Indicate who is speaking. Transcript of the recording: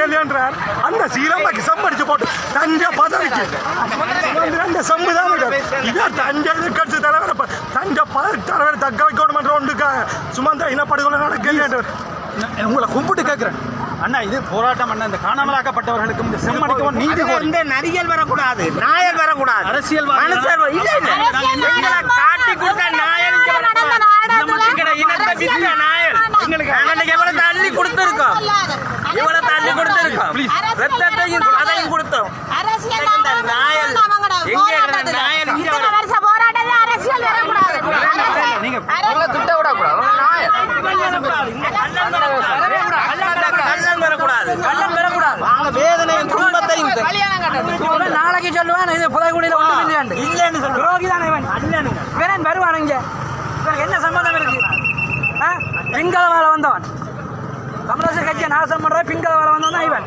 Speaker 1: இல்லைன்றார் அந்த சீலம்பாக்கு சம்படிச்சு போட்டு தஞ்சை பதவிக்கு வந்து அந்த சம்புதான் இவர் தஞ்சை எதிர்கட்சி தலைவர் தஞ்சை பதவி தலைவர் தக்க வைக்கணும் என்ற ஒன்றுக்காக சுமந்த இனப்படுகொலை நடக்கலையேன்றார்
Speaker 2: உங்களை கும்பிட்டு கேட்கிறேன். அண்ணா இது போராட்டம் அண்ணா. இந்த காணாமலாக்கப்பட்டவர்களுக்கும் இந்த செம்மடிக்கவும் நீதி
Speaker 3: இந்த நரிகள் வரக்கூடாது. நாயல் வரக்கூடாது.
Speaker 2: அரசியல்வாதி-
Speaker 3: மனுஷர் இல்ல இல்ல எங்களை காட்டி கொடுத்த நாயல் இங்க வரக்கூடாது. எங்கட இனத்தை வித்த நாயல் எங்களுக்கு நாங்க எவ்வளவு தள்ளி கொடுத்துருக்கோம் இவ்வளவு தள்ளி கொடுத்துருக்கோம் ரத்தத்தையும் அதையும் கொடுத்தோம் இந்த நாயல் எங்க எங்கட நாயல் இங்க வர-
Speaker 2: நீங்க
Speaker 3: கள்ளன் வரக்கூடாது கள்ளன் வரக்கூடாது. நாங்க வேதனையும் துன்பத்தையும்
Speaker 4: நாளைக்கு சொல்லுவான் இது புதைக்குடியில ஒன்றும் இல்லையாண்டு.
Speaker 3: இல்லன்னு சொல்றோம்
Speaker 4: துரோகி தானே இவன் இவன் வருவான் இங்க. என்ன சம்பந்தம் இருக்கு? ஆ? பிங்கள வேலை வந்தவன். தமிழரசு கட்சியை நாசம் பண்ற பிங்கள வேலை வந்தவன் தான் இவன்.